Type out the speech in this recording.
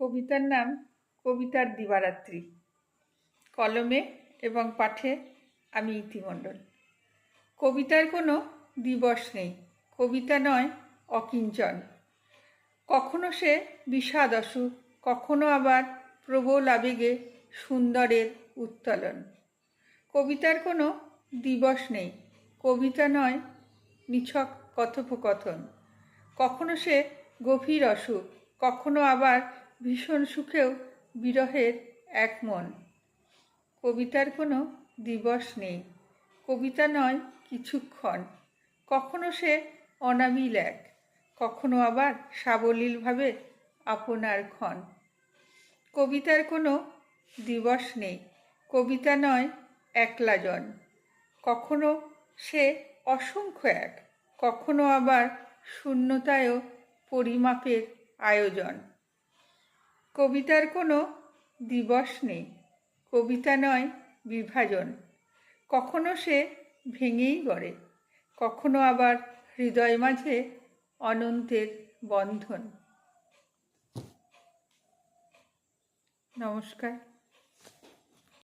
কবিতার নাম কবিতার দিবারাত্রি। কলমে এবং পাঠে আমি ইতিমণ্ডল। কবিতার কোনো দিবস নেই। কবিতা নয়, অকিঞ্চন। কখনো সে বিষাদ অসুখ কখনো আবার প্রবল আবেগে সুন্দরের উত্তোলন। কবিতার কোনো দিবস নেই। কবিতা নয়, নিছক কথোপকথন। কখনো সে গভীর অসুখ কখনো আবার ভীষণ সুখেও বিরহের এক মন। কবিতার কোনো দিবস নেই। কবিতা নয়, কিছুক্ষণ। কখনো সে অনাবিল এক, কখনো আবার সাবলীলভাবে আপনার ক্ষণ। কবিতার কোনো দিবস নেই। কবিতা নয় একলাজন কখনো সে অসংখ্য এক, কখনো আবার শূন্যতায়ও পরিমাপের আয়োজন। কবিতার কোনো দিবস নেই। কবিতা নয়, বিভাজন। কখনো সে ভেঙেই গড়ে, কখনো আবার হৃদয় মাঝে অনন্তের বন্ধন। নমস্কার।